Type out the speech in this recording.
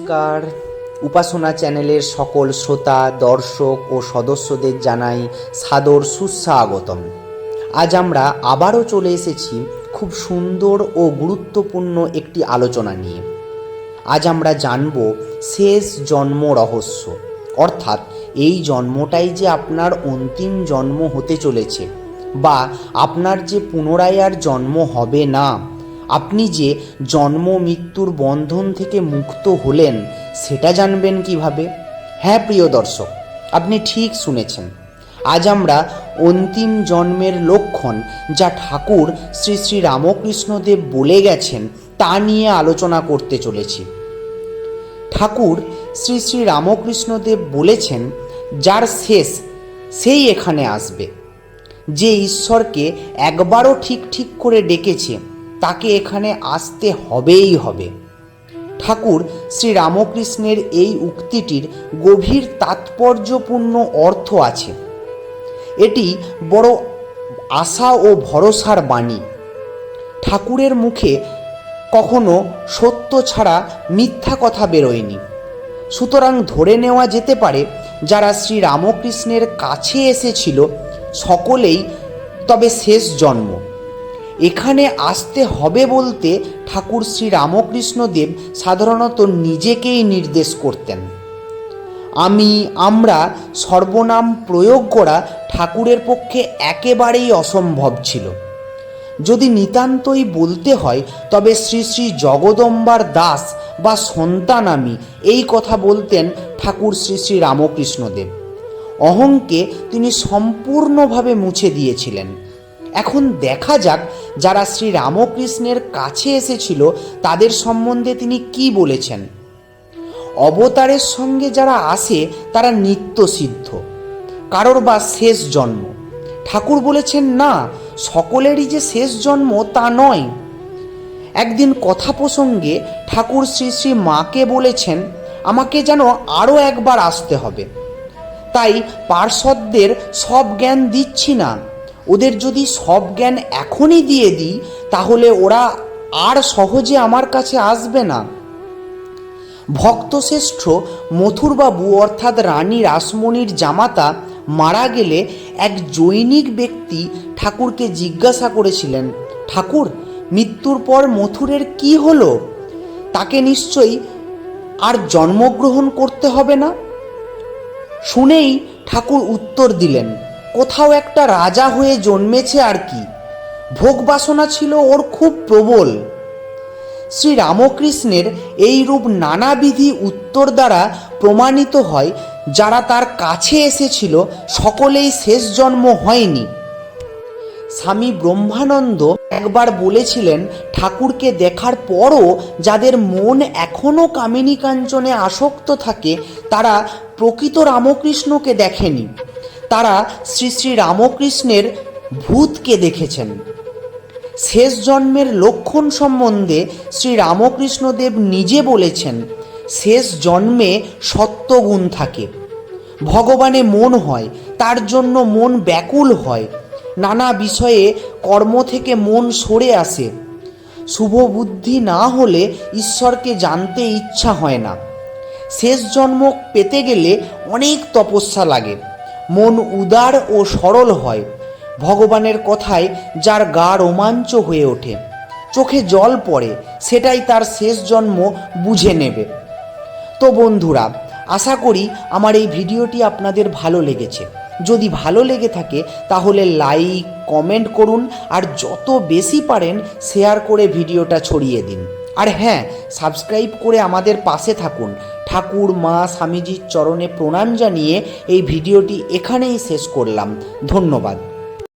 নমস্কার। উপাসনা চ্যানেলের সকল শ্রোতা, দর্শক ও সদস্যদের জানাই সাদর সুস্বাগতম। আজ আমরা আবারও চলে এসেছি খুব সুন্দর ও গুরুত্বপূর্ণ একটি আলোচনা নিয়ে। আজ আমরা জানব শেষ জন্ম রহস্য। অর্থাৎ এই জন্মটাই যে আপনার অন্তিম জন্ম হতে চলেছে বা আপনার যে পুনরায় আর জন্ম হবে না। আপনি যে জন্ম মৃত্যুর বন্ধন থেকে মুক্ত হলেন, সেটা জানবেন কীভাবে? হ্যাঁ প্রিয় দর্শক, আপনি ঠিক শুনেছেন। আজ আমরা অন্তিম জন্মের লক্ষণ যা ঠাকুর শ্রী শ্রী রামকৃষ্ণদেব বলে গেছেন, তা নিয়ে আলোচনা করতে চলেছি। ঠাকুর শ্রী শ্রী রামকৃষ্ণদেব বলেছেন, যার শেষ, সেই এখানে আসবে। যে ঈশ্বরকে একবারও ঠিক ঠিক করে ডেকেছে তাকে এখানে আসতে হবেই হবে। ঠাকুর শ্রী রামকৃষ্ণের এই উক্তিটির গভীর তাৎপর্যপূর্ণ অর্থ আছে। এটি বড় আশা ও ভরসার বাণী। ঠাকুরের মুখে কখনো সত্য ছাড়া মিথ্যা কথা বেরোয়নি। সুতরাং ধরে নেওয়া যেতে পারে, যারা শ্রী রামকৃষ্ণের কাছে এসেছিল, সকলেই তবে শেষ জন্ম। এখানে আসতে হবে বলতে ঠাকুর শ্রী রামকৃষ্ণদেব সাধারণত নিজেকেই নির্দেশ করতেন। আমি, আমরা সর্বনাম প্রয়োগ করা ঠাকুরের পক্ষে একেবারেই অসম্ভব ছিল। যদি নিতান্তই বলতে হয়, তবে শ্রী শ্রী জগদম্বার দাস বা সন্তান আমি, এই কথা বলতেন ঠাকুর শ্রী শ্রী রামকৃষ্ণদেব। অহংকে তিনি সম্পূর্ণভাবে মুছে দিয়েছিলেন। এখন দেখা যাক যারা শ্রী রামকৃষ্ণের কাছে এসেছিল, তাদের সম্বন্ধে তিনি কি বলেছেন। অবতারের সঙ্গে যারা আসে, তারা নিত্য সিদ্ধ কারোর বা শেষ জন্ম। ঠাকুর বলেছেন, না, সকলেরই যে শেষ জন্ম তা নয়। একদিন কথা প্রসঙ্গে ঠাকুর শ্রী শ্রী মাকে বলেছেন, আমাকে যেন আরও একবার আসতে হবে। তাই পার্শ্বদের সব জ্ঞান দিচ্ছি না। ওদের যদি সব জ্ঞান এখনই দিয়ে দিই, তাহলে ওরা আর সহজে আমার কাছে আসবে না। ভক্তশ্রেষ্ঠ মথুরবাবু অর্থাৎ রানী রাসমণির জামাতা মারা গেলে এক জৈনিক ব্যক্তি ঠাকুরকে জিজ্ঞাসা করেছিলেন, ঠাকুর, মৃত্যুর পর মথুরের কি হলো? তাকে নিশ্চয়ই আর জন্মগ্রহণ করতে হবে না? শুনেই ঠাকুর উত্তর দিলেন কোথাও একটা রাজা হয়ে জন্মেছে আর কি। ভোগ বাসনা ছিল ওর খুব প্রবল। শ্রী রামকৃষ্ণের এই রূপ নানাবিধি উত্তর দ্বারা প্রমাণিত হয়, যারা তার কাছে এসেছিল, সকলেই শেষ জন্ম হয়নি। স্বামী ব্রহ্মানন্দ একবার বলেছিলেন, ঠাকুরকে দেখার পরও যাদের মন এখনও কামিনী কাঞ্চনে আসক্ত থাকে, তারা প্রকৃত রামকৃষ্ণকে দেখেনি। তারা শ্রী শ্রী রামকৃষ্ণের ভূতকে দেখেছেন। শেষ জন্মের লক্ষণ সম্বন্ধে শ্রী রামকৃষ্ণদেব নিজে বলেছেন, শেষ জন্মে সত্যগুণ থাকে। ভগবানে মন হয়, তার জন্য মন ব্যাকুল হয়। নানা বিষয়ে কর্ম থেকে মন সরে আসে। শুভ বুদ্ধি না হলে ঈশ্বরকে জানতে ইচ্ছা হয় না। শেষ জন্ম পেতে গেলে অনেক তপস্যা লাগে। মন উদার ও সরল হয়। ভগবানের কথায় যার গা রোমাঞ্চ হয়ে ওঠে। চোখে জল পড়ে, সেটাই তার শেষ জন্ম বুঝে নেবে। তো বন্ধুরা, আশা করি আমার এই ভিডিওটি আপনাদের ভালো লেগেছে। যদি ভালো লেগে থাকে, তাহলে লাইক, কমেন্ট করুন, আর যত বেশি পারেন, শেয়ার করে ভিডিওটা ছড়িয়ে দিন। আর হ্যাঁ সাবস্ক্রাইব করে আমাদের পাশে থাকুন। ঠাকুর, মা, স্বামীজির চরণে প্রণাম জানিয়ে এই ভিডিওটি এখানেই শেষ করলাম। ধন্যবাদ।